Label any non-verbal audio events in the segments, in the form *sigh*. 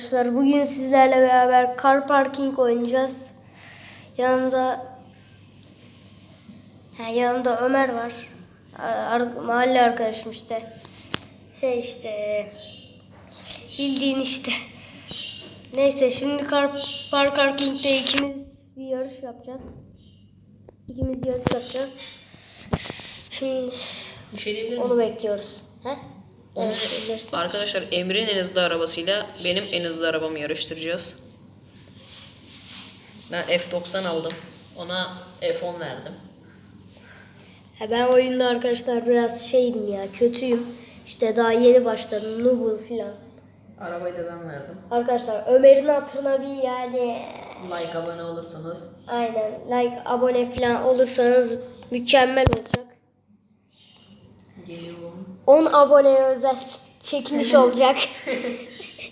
Arkadaşlar bugün sizlerle beraber car parking oynayacağız. Yanımda ha, yanımda Ömer var. Ar- mahalle arkadaşım işte. Şey işte bildiğin işte. Neyse şimdi car, car parking'de ikimiz bir yarış yapacağız. İkimiz yarış yapacağız. Şimdi Bir şey onu bekliyoruz. He? Onu- Evet, bilirsin. Arkadaşlar Emre'nin en hızlı arabasıyla benim en hızlı arabamı yarıştıracağız. Ben F90 aldım. Ona F10 verdim. Ya ben oyunda arkadaşlar biraz şeydim ya kötüyüm. İşte daha yeni başladım noob'um filan. Arabayı da ben verdim. Arkadaşlar Ömer'in hatırına bir yani Like abone olursanız. aynen like abone filan olursanız mükemmel olacak. Geliyorum. 10 aboneye özel çekiliş *laughs* olacak.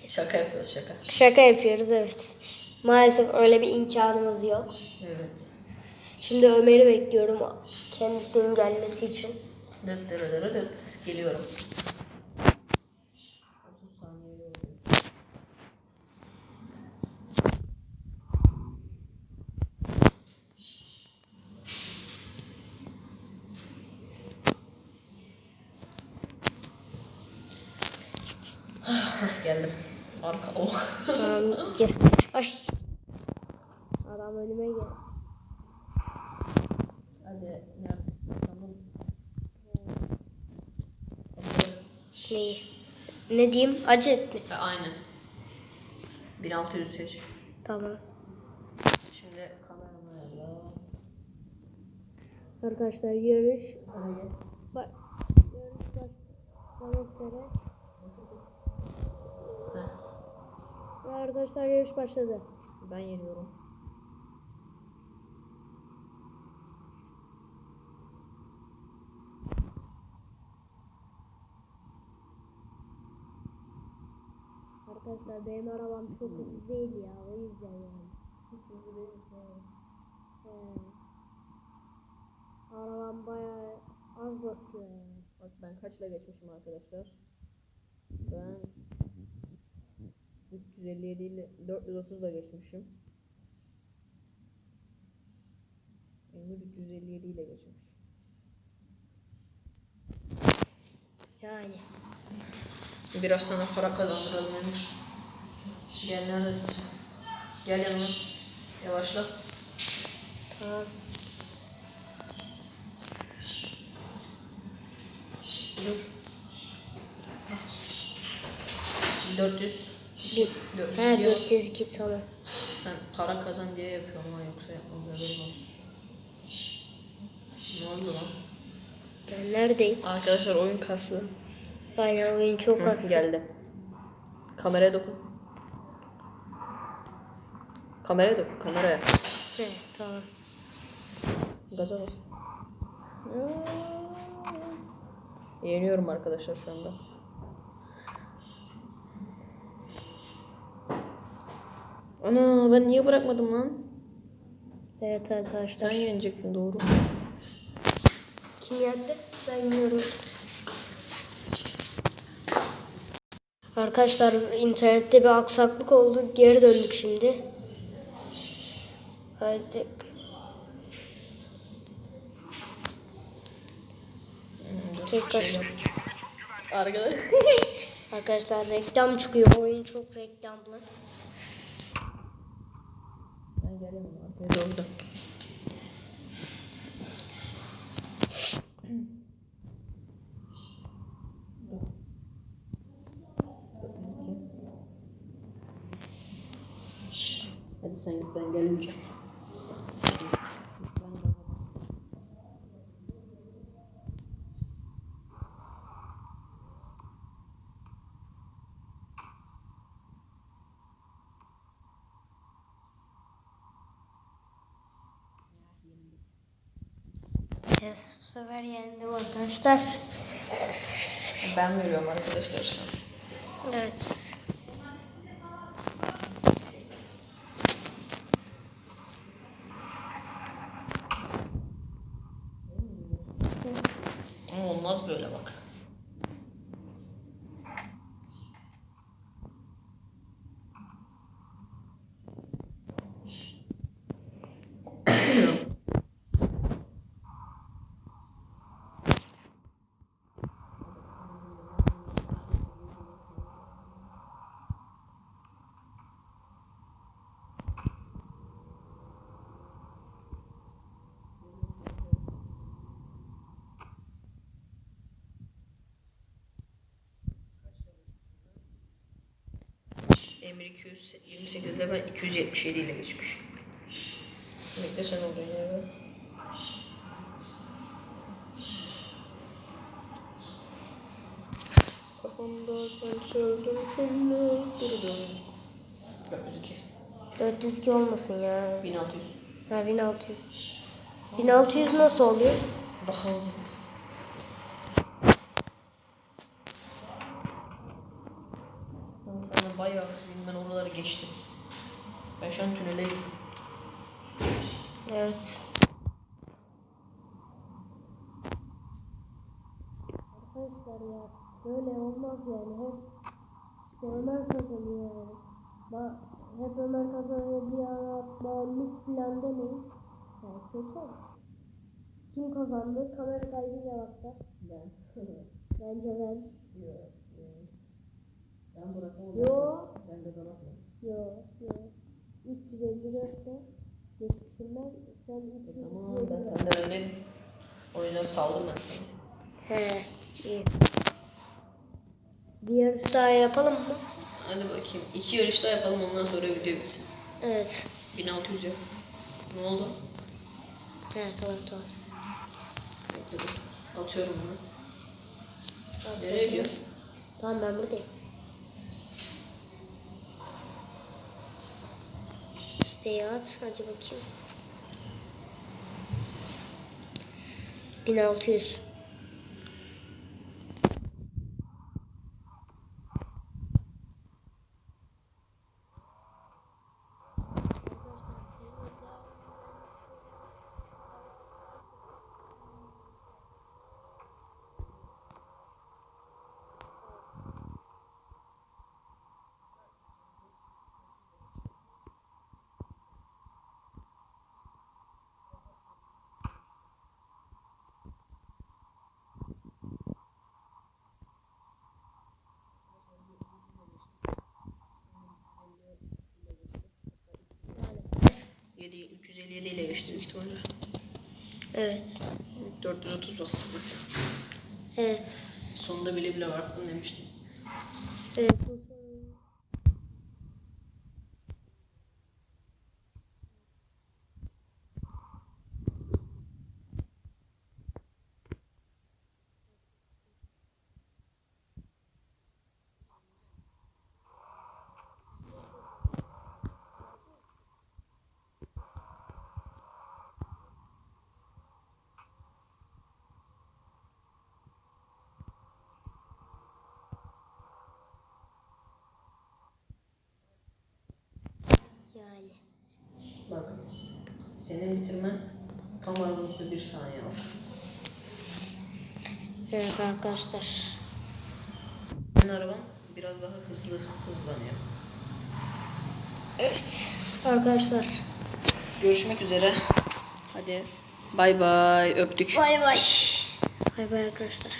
Şaka yapıyoruz şaka. Şaka yapıyoruz evet. Maalesef öyle bir imkanımız yok. Evet. Şimdi Ömer'i bekliyorum kendisinin gelmesi için. Dıt dırı dırı dıt. Geliyorum. 30 saniye oldu. Geldim. Arka oh. Tamam *laughs* gel. Ay. Adam önüme gel. Hadi nerede? Tamam. Neyi? Ne diyeyim? Acı mi? E, aynen. 1600 seç. Tamam. Şimdi kameramı ayarla. Arkadaşlar yarış Oraya. Bak. Yarış başlamak üzere. Heh, Ve arkadaşlar yarış başladı. Ben yeniyorum. Arkadaşlar benim arabam çok hızlı değil ya o yüzden yani. Hiç hızlı değil. He. Arabam bayağı az basıyor yani. Bak ben kaçla geçmişim arkadaşlar? Ben 357 ile 430 ile geçmişim. Emir 357 ile geçmiş. Yani. Biraz sana para kazandıralım Emir. Gel neredesin sen? Gel yanıma. Yavaşla. Tamam. Dur. 400. 400 he diyoruz. 402 tamam. Sen para kazan diye yapıyorum ha yoksa yapmam haberin olsun. Ne oldu lan? Ben neredeyim? Arkadaşlar oyun kaslı. Aynen oyun çok Hı, az. geldi. Kameraya dokun. Kameraya dokun, kameraya. He tamam. Gaza bas. Yeniyorum arkadaşlar şu anda. Ana ben niye bırakmadım lan? Evet arkadaşlar. Sen yenecektin doğru. Kim yendi? Ben yiyorum. Arkadaşlar internette bir aksaklık oldu. Geri döndük şimdi. Hadi. Tekrar. Arkadaşlar. Arkadaşlar reklam çıkıyor. Oyun çok reklamlı. Geliyorum arkaya doğru. Hadi. Yes, bu sefer yendim arkadaşlar. Ben veriyorum arkadaşlar. Evet. 21 228 ile ben 277 ile geçmiş. Bekle sen olduğun yere. Kafamda ben söyledim şimdi durdum. 402. 402 olmasın ya. 1600. Ha 1600. 1600 nasıl oluyor? Daha uzun. Arkadaşlar ya böyle olmaz yani hep işte Ömer kazanıyor yani. Ba hep Ömer kazanıyor bir ara bağımlılık filan demeyin. Yani kötü. Kim kazandı? Kamera kaydıyla bakacağız. Ben. *laughs* Bence ben. Yok. Ben bırakmam. Yo. Ben kazanamam. Yo. Yo. 354'te geçmişim ben. Sen 300. Tamam ben senden öndeydim. O yüzden saldım ben seni. He, iyi. Bir yarış daha yapalım mı? Hadi bakayım. İki yarış daha yapalım ondan sonra video bitsin. Evet. 1600 yap. Ne oldu? He, tamam tamam. Atıyorum bunu. At Nereye bakayım. gidiyorsun? Tamam ben buradayım. Siteye at. Hadi bakayım. 1600. Yedi, 357 ile geçti büyük ihtimalle. Evet. 430 bastım. Evet. Sonunda bile bile vardım demiştim. Evet. bu son- Yani. Bak. Senin bitirmen tam aramızda bir saniye var. Evet arkadaşlar. Senin araban biraz daha hızlı hızlanıyor. Evet. Arkadaşlar. Görüşmek üzere. Hadi. Bay bay. Öptük. Bay bay. Bay bay arkadaşlar.